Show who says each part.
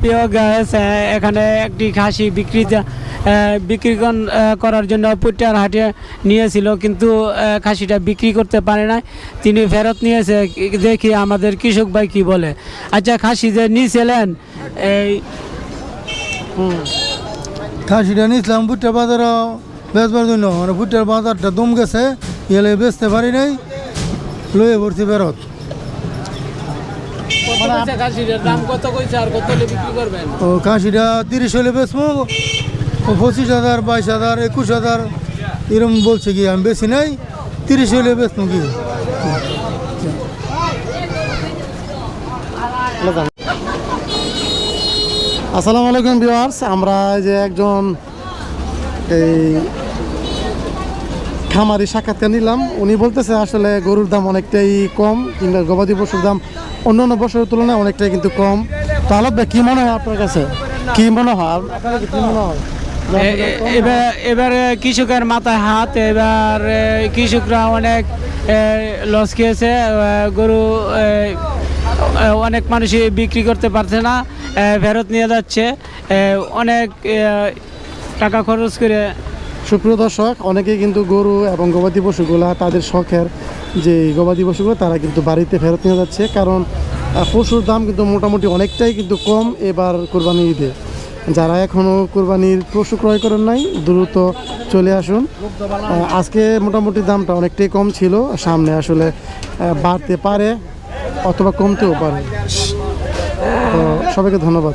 Speaker 1: প্রিয় গ্যাস এখানে একটি খাসি বিক্রি বিক্রি করার জন্য পুটার হাটে নিয়েছিল, কিন্তু খাসিটা বিক্রি করতে পারে না তিনি ফেরত নিয়েছে, দেখি আমাদের কৃষক ভাই কি বলে। আচ্ছা খাসি যে নিয়েছিলেন, এই
Speaker 2: খাসিটা নিয়েছিলাম ভুট্টা বাজার বেচবার জন্য। মানে ভুট্টার বাজারটা দম গেছে, এলে বেচতে পারি নাই, লয়ে
Speaker 1: কইছে খাসিটার দাম কত কইছে আর কত বিক্রি করবেন?
Speaker 2: ও খাসিটা তিরিশ হলে বেচবো। পঁচিশ হাজার বাইশ হাজার একুশ হাজার এরকম বলছে কি আমি বেশি নাই তিরিশ হলে বেচবো কি?
Speaker 3: আসসালামু আলাইকুম ভিউয়ার্স আমরা এই যে একজন এই খামারি সাক্ষাৎকার নিলাম। উনি বলতেছে আসলে গরুর দাম অনেকটাই কম কিংবা গবাদি পশুর দাম অন্য অন্য বছরের তুলনায় অনেকটাই কিন্তু কম। তো আলাপ কি মনে হয় আপনার কাছে? কি মনে হয়? কাছে কি মনে হয়?
Speaker 1: এবার এবারে কৃষকের মাথায় হাত, এবার কৃষকরা অনেক লস খেয়েছে গরু অনেক মানুষই বিক্রি করতে পারছে না ফেরত নিয়ে যাচ্ছে অনেক টাকা খরচ করে
Speaker 3: সুপ্রিয় দর্শক, অনেকেই কিন্তু গরু এবং গবাদি পশুগুলা তাদের শখের যে গবাদি পশুগুলো, তারা কিন্তু বাড়িতে ফেরত নিয়ে যাচ্ছে। কারণ পশুর দাম কিন্তু মোটামুটি অনেকটাই কিন্তু কম এবার কোরবানি ঈদে। যারা এখনও কোরবানির পশু ক্রয় করেন নাই, দ্রুত চলে আসুন। আজকে মোটামুটি দামটা অনেকটাই কম ছিল। সামনে আসলে বাড়তে পারে অথবা কমতেও পারে। তো সবাইকে ধন্যবাদ।